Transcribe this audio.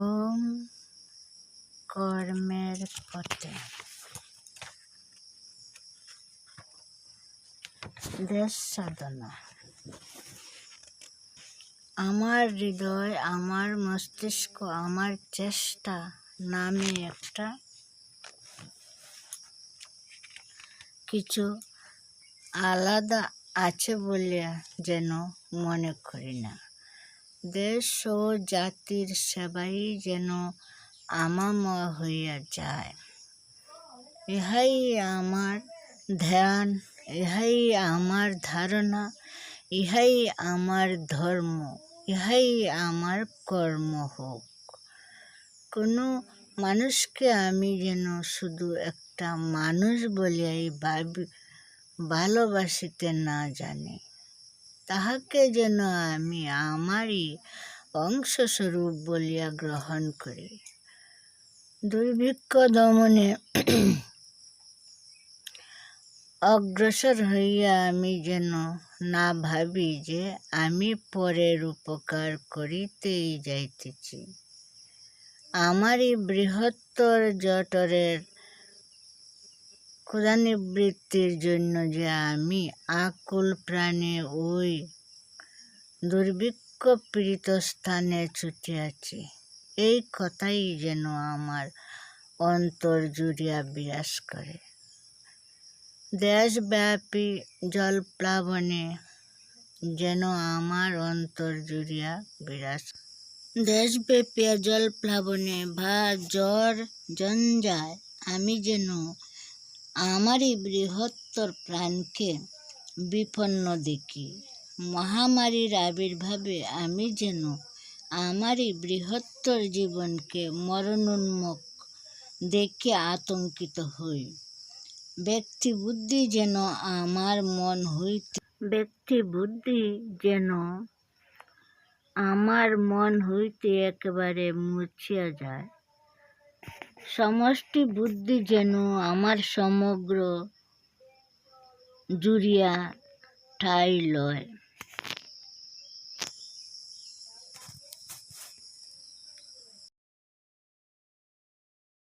ওম কর্মের পথে। দেশ সাধনা। আমার হৃদয়, আমার মস্তিষ্ক, আমার চেষ্টা নামে একটা কিছু আলাদা আছে বলে যেন মনে করি না। দেশ ও জাতির সেবাই যেন আমাময় হইয়া যায়। ইহাই আমার ধ্যান, ইহাই আমার ধারণা, ইহাই আমার ধর্ম, ইহাই আমার কর্ম হোক। কোনো মানুষকে আমি যেন শুধু একটা মানুষ বলিয়াই ভাবি, ভালোবাসিতে না জানি। তাহাকে যেন আমি আমারই অংশস্বরূপ বলিয়া গ্রহণ করি। দুর্ভিক্ষ দমনে অগ্রসর হইয়া আমি যেন না ভাবি যে আমি পরের উপকার করিতেই যাইতেছি। আমারই বৃহত্তর জটরের ক্ষুধানিবৃত্তির জন্য যে আমি আকুল প্রাণে ওই দুর্ভিক্ষ পীড়িত স্থানে ছুটিয়াছি এই কথাই যেন আমার অন্তর জুড়িয়া বিরাজ করে। দেশব্যাপী জলপ্লাবনে যেন আমার অন্তর জুড়িয়া বিরাজ দেশব্যাপী জলপ্লাবনে বা জ্বর জঞ্জায় আমি যেন আমারই বৃহত্তর প্রাণকে বিপন্ন দেখি। মহামারীর আবির্ভাবে আমি যেন আমারই বৃহত্তর জীবনকে মরণোন্মুখ দেখে আতঙ্কিত হই। ব্যক্তি বুদ্ধি যেন আমার মন হইতে ব্যক্তি বুদ্ধি যেন আমার মন হইতে একেবারে মুছিয়া যায়। সমষ্টি বুদ্ধি যেন আমার সমগ্র জুড়িয়া ঠাই লয়।